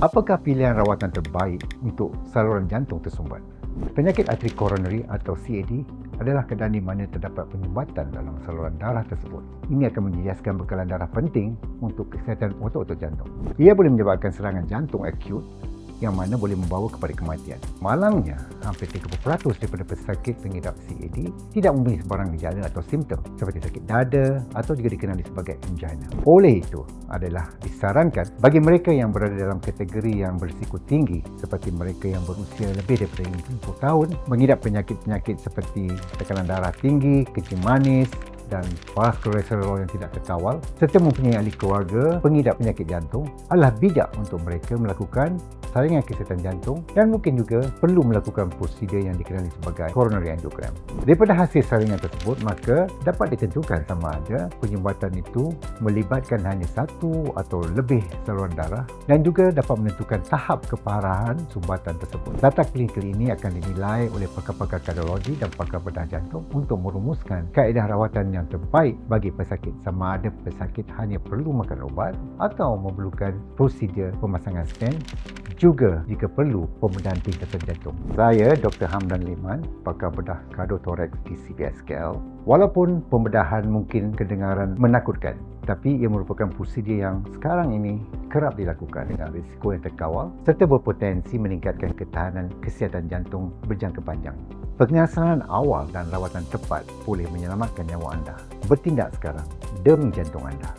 Apakah pilihan rawatan terbaik untuk saluran jantung tersumbat? Penyakit arteri koronari atau CAD adalah keadaan di mana terdapat penyumbatan dalam saluran darah tersebut. Ini akan menjejaskan bekalan darah penting untuk kesihatan otot-otot jantung. Ia boleh menyebabkan serangan jantung akut yang mana boleh membawa kepada kematian. Malangnya, hampir 30% daripada pesakit pengidap CAD tidak mempunyai sebarang gejala atau simptom seperti sakit dada atau juga dikenali sebagai angina. Oleh itu, adalah disarankan bagi mereka yang berada dalam kategori yang berisiko tinggi seperti mereka yang berusia lebih daripada 50 tahun mengidap penyakit-penyakit seperti tekanan darah tinggi, kencing manis, dan fast kolesterol yang tidak terkawal serta mempunyai ahli keluarga pengidap penyakit jantung adalah bijak untuk mereka melakukan saringan kesihatan jantung dan mungkin juga perlu melakukan prosedur yang dikenali sebagai coronary angiogram. Daripada hasil saringan tersebut, maka dapat ditentukan sama ada penyumbatan itu melibatkan hanya satu atau lebih saluran darah dan juga dapat menentukan tahap keparahan sumbatan tersebut. Data klinikal ini akan dinilai oleh pakar-pakar kardiologi dan pakar bedah jantung untuk merumuskan kaedah rawatan yang terbaik bagi pesakit sama ada pesakit hanya perlu makan ubat atau memerlukan prosedur pemasangan stent juga jika perlu pembedahan tingkatan jantung. Saya Dr. Hamdan Liman, pakar bedah kardiotoraks di CBSKL. Walaupun pembedahan mungkin kedengaran menakutkan, tapi ia merupakan prosedur yang sekarang ini kerap dilakukan dengan risiko yang terkawal serta berpotensi meningkatkan ketahanan kesihatan jantung berjangka panjang. Pengesalan awal dan rawatan tepat boleh menyelamatkan nyawa anda. Bertindak sekarang demi jantung anda.